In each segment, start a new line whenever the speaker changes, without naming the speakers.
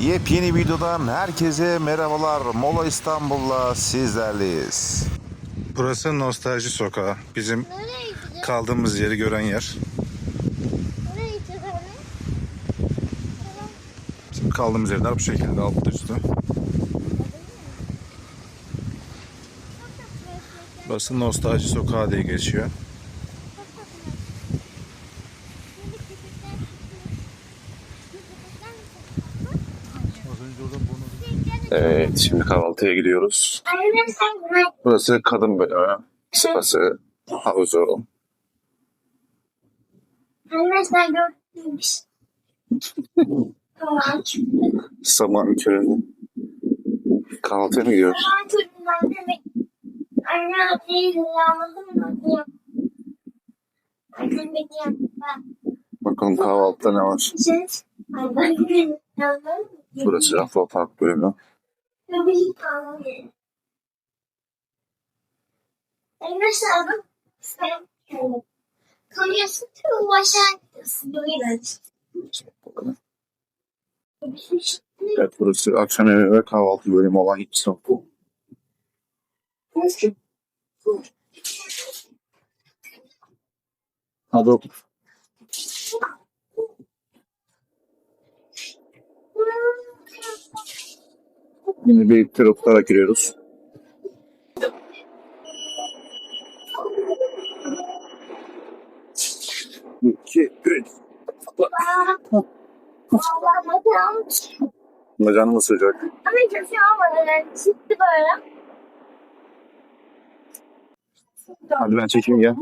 Yepyeni videodan herkese merhabalar. Mola İstanbul'la sizlerleyiz. Burası Nostalji Sokağı. Bizim kaldığımız yeri gören yer. Bizim kaldığımız yerler bu şekilde alt üstü. Burası Nostalji Sokağı diye geçiyor. Evet, şimdi kahvaltıya gidiyoruz. Burası kadın bölümü. Sıfası, havuzu. Saman körünü. Kahvaltıya mı gidiyoruz? Bakalım kahvaltıda ne var? Burası Afro Park bölümü.
Sen Konuyorsun tüm başa duyuyoruz.
Bakalım. Evet burası akşam yemeği ve kahvaltı bölümü olan ilk sınıf bu. Hadi oku. Yine bir taraflara giriyoruz. İki, üç. Bacağını mı sıcak?
Ama hiç şey olmadı. Yani çıktı böyle.
Hadi ben çekeyim gel.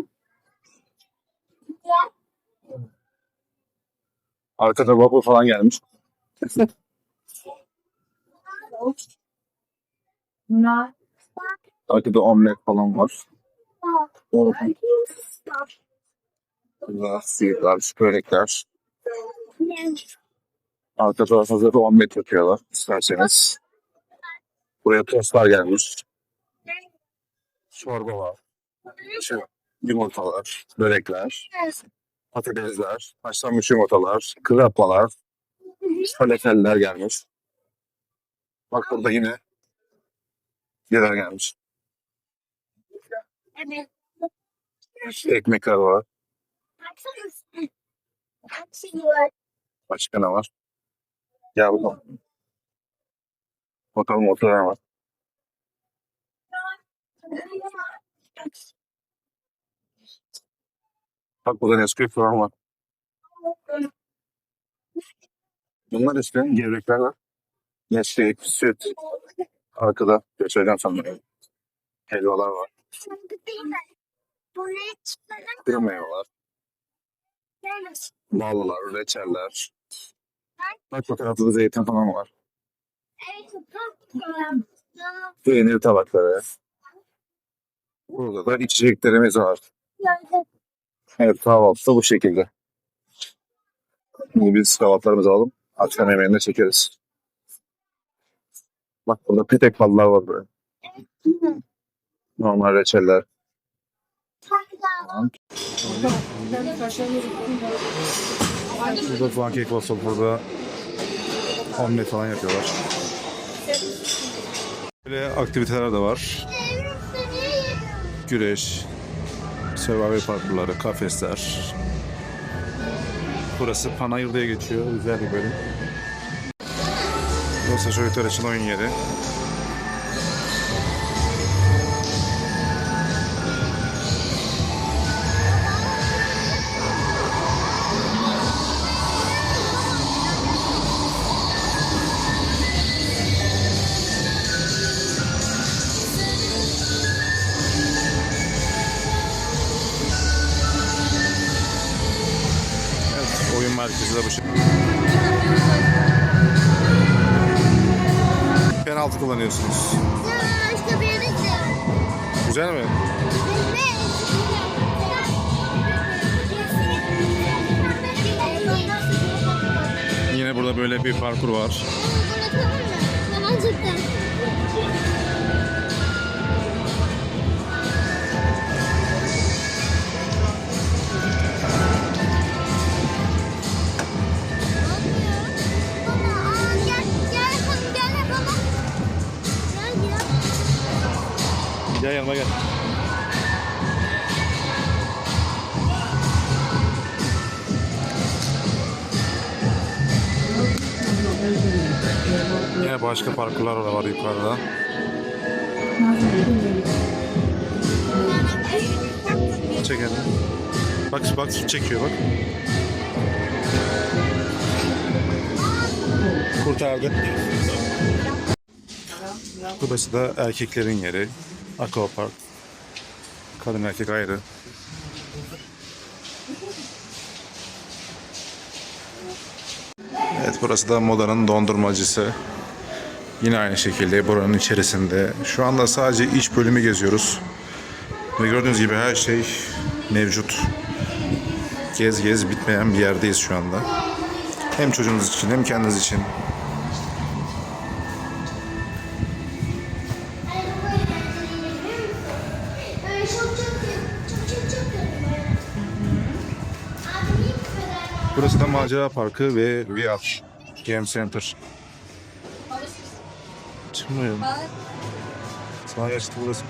Arkada waffle falan gelmiş. Arkada omlet falan var. Sıyırlar, börekler. Arkada hazır omlet yapıyorlar isterseniz. Buraya tostlar gelmiş. Çorba var. Şey, yumurtalar, börekler, patatesler, haşlanmış yumurtalar, krapalar, falafeller gelmiş. Bak burada yine birer gelmiş. Ekmekler var. Başka ne var? Gel bakalım. Bakalım ortada ne var? Bak burada Nesquik falan var. Bunlar işte gevrekler var. Nesquik, süt. Arkada göstereceğim sana. Helvalar var. Kuru meyveler. Ballılar, reçeller. Bak fotoğrafta da zeytin falan var. Peynir tabakları. Burada da içeceklerimiz var. Evet kahvaltı da bu şekilde. Şimdi biz kahvaltılarımızı alalım. Akşam yemeğini çekeriz. Bak burada petek ballar var böyle. Normal reçeller. Burada pancake waffle, burada omlet falan yapıyorlar. Böyle aktiviteler de var. Güreş, survival parkurları, kafesler. Burası Panayır diye geçiyor. Güzel bir bölüm. Burası çocuklar için oyun yeri. Evet, oyun merkezi bu şey. Penaltı kullanıyorsunuz.
Başka bir yere.
Güzel mi? Yine burada böyle bir parkur var.
Gerçekten. Baba, aa, gel,
Yine başka parkurlar da var yukarıda. Çek hadi. Bak bak su çekiyor bak. Kurtardı. Burası da erkeklerin yeri. Aquapark. Kadın erkek ayrı. Evet burası da modanın dondurmacısı. Yine aynı şekilde buranın içerisinde. Şu anda sadece iç bölümü geziyoruz. Ve gördüğünüz gibi her şey mevcut. Gez gez bitmeyen bir yerdeyiz şu anda. Hem çocuğunuz için hem kendiniz için. Burası da macera parkı ve VR Game Center. Çıkmıyor. Sana gerçekten burası.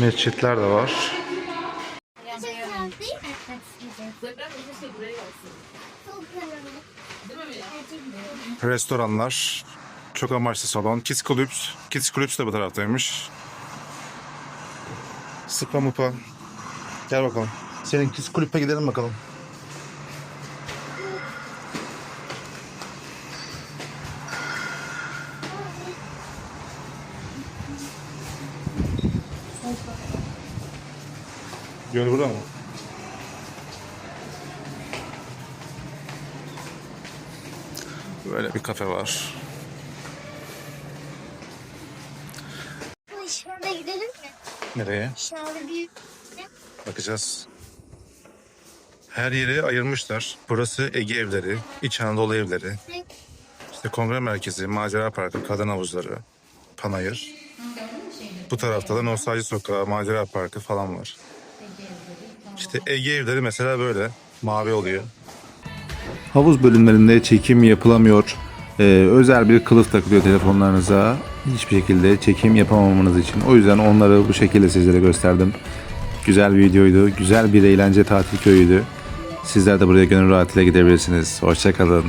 Mescitler de var. Restoranlar, çok amaçlı salon, Kids Clubs. Kids Clubs de bu taraftaymış. Sıpa mupa. Gel bakalım. Senin Kids Club'e gidelim bakalım. Yol burada mı? Böyle bir kafe var.
Şurada gidelim mi?
Nereye?
Şurada bir
Bakacağız. Her yeri ayırmışlar. Burası Ege evleri, İç Anadolu evleri, işte kongre merkezi, macera parkı, kadın havuzları, panayır. Bu tarafta da Nostalji Sokağı, macera parkı falan var. İşte Ege evleri mesela böyle mavi oluyor.
Havuz bölümlerinde çekim yapılamıyor. Ee, özel bir kılıf takılıyor telefonlarınıza. Hiçbir şekilde çekim yapamamanız için. O yüzden onları bu şekilde sizlere gösterdim. Güzel bir videoydu. Güzel bir eğlence tatil köyüydü. Sizler de buraya gönül rahatıyla gidebilirsiniz. Hoşçakalın.